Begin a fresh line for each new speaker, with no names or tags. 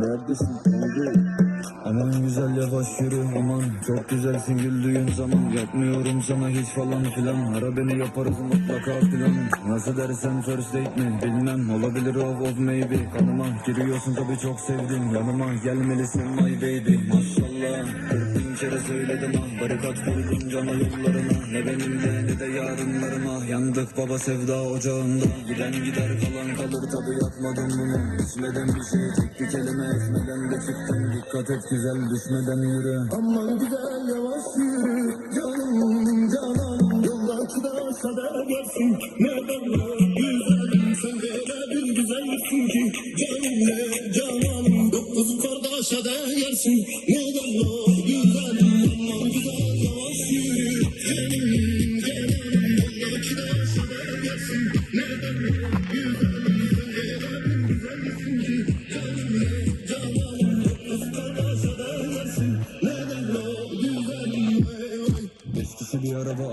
Neredesin Tanrı? Aman güzel yavaş yürü aman. Çok güzelsin güldüğün zaman Yapmıyorum sana hiç falan filan. Ara beni yaparız mutlaka filan. Nasıl dersen first date mi bilmem. Olabilir of of maybe. Kanıma giriyorsun tabi çok sevdim. Yanıma gelmelisin my baby söyledim ah Barikat kurdum cana yollarına. Ne benimle ne de yarınlarıma. Yandık baba sevda ocağında. Giden gider kalan kalır. Tabi yapmadım bunu. İçmeden bir şey tek bir kelime etmeden de çıktım Dikkat et güzel düşmeden yürü.
Aman güzel yavaş yürü. Canım canım Yoldaki de aşağıda gelsin. Neden o güzelim sen de bir güzelsin ki? Canım ne canım dokuz yukarıda aşağıda yersin Neden o güzelim Eskisi bir araba